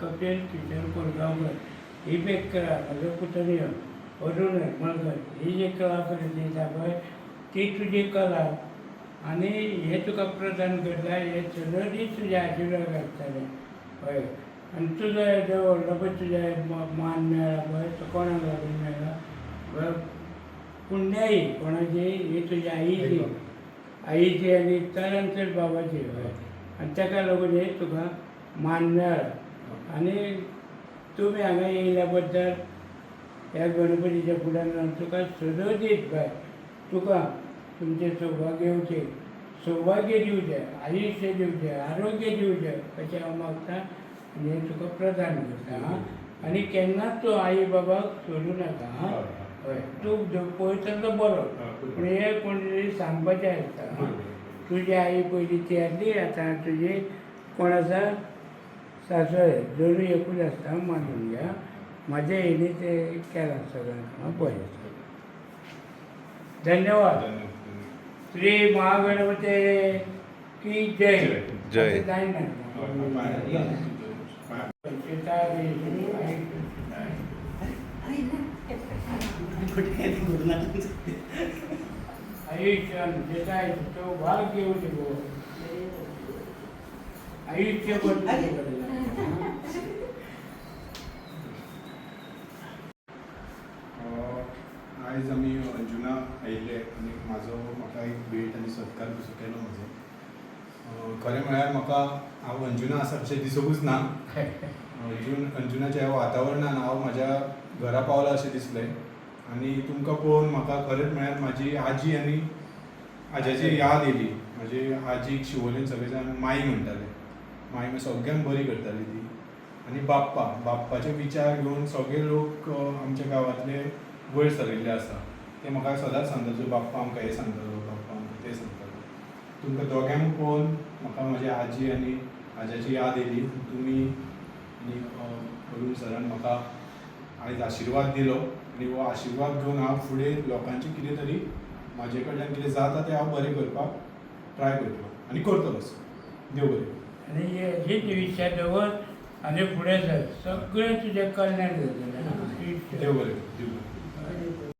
कपिल किशोर कोरगावकर ही बेकरा म्हजो पुतण्यो अरुण मळकर ही जी कलाकृती आसा पळय ती तुजी कला आनी हे तुका प्रदान करता हे सगळं दीस तुज्या आशिर्वाद आसतले हय. आनी तुजो जो व्हडलो पळय तुज्या म- मान मेळ्ळा पळय तो कोणाक लागून मेळ्ळा पुण्याई कोणाची ही तुज्या आईची आईची आनी चड बाबाची हय. आनी ताका लागून हे तुका मान मेळ्ळा आनी तुमी हांगा येयल्या बद्दल ह्या गणपतीच्या फुड्यान तुका सदो दीत बाय. तुका तुमचें सौभाग्य येवचें सौभाग्य दिवचें आयुश्य दिवचें आरोग्य दिवचें अशें हांव मागतां आनी हें तुका प्रदान करता आनी केन्नाच तूं आई बाबाक सोडूं नाका हय. तूं जो पळयता तो बरो. पूण हे कोण तरी सांगपाचें आसता तुजी आई पयलीं तियारली आतां तुजी कोण आसा ಸಾಸರೆ ದುರ್ಯ ಕೂಡ ಸಾಮಾನ್ಯ ಮಜೆ ಏನಿದೆ ಕೆಲಸ ಬೋಧಿಸ್ತಾರೆ ಧನ್ಯವಾದ ಶ್ರೀ ಮಹಾಗಣಪತಿ ಕಿ ಜೈ ಜೈ આયુષ્યમ જેટાય તો ભાગ્ય ઉજવો आयुष्य પણ आयज आमी अंजुना आयिल्ले आनी म्हाजो म्हाका एक भेट आनी सत्कार कसो केलो म्हजो खरें म्हळ्यार म्हाका हांव अंजुना आसा अशें दिसूंकूच ना. अंजून अंजुनाच्या ह्या वातावरणान हांव म्हाज्या घरा पावला अशें दिसलें आनी तुमकां पळोवन म्हाका खरेंच म्हळ्यार म्हाजी आजी आनी आज्याची याद येयली म्हाजी आजीक शिवोलेन सगळे जाण माई म्हणटाले माई म्हणजे सगळ्यांक बरी करताली ती. आनी बाप्पा बाप्पाचे विचार घेवन सगळे लोक आमच्या गांवांतले वयर सरिल्ले आसा. ते म्हाका सदांच सांगता जो बाप्पा आमकां हें सांगतालो बाप्पा आमकां तें सांगतालो तुमकां दोग्यांक पळोवन म्हाका म्हाजी आजी आनी आज्याची याद येयली तुमी आनी अरुण सरान म्हाका आयज आशिर्वाद दिलो आनी हो आशिर्वाद घेवन हांव फुडें लोकांचें कितें तरी म्हाजे कडल्यान कितें जाता तें हांव बरें करपाक ट्राय करतलो आनी करतलोच. देव बरें आणि हे हीच विचार दवर आनी फुडें सर सगळें तुजें कल्याण जातलें. देव बरें देव बरें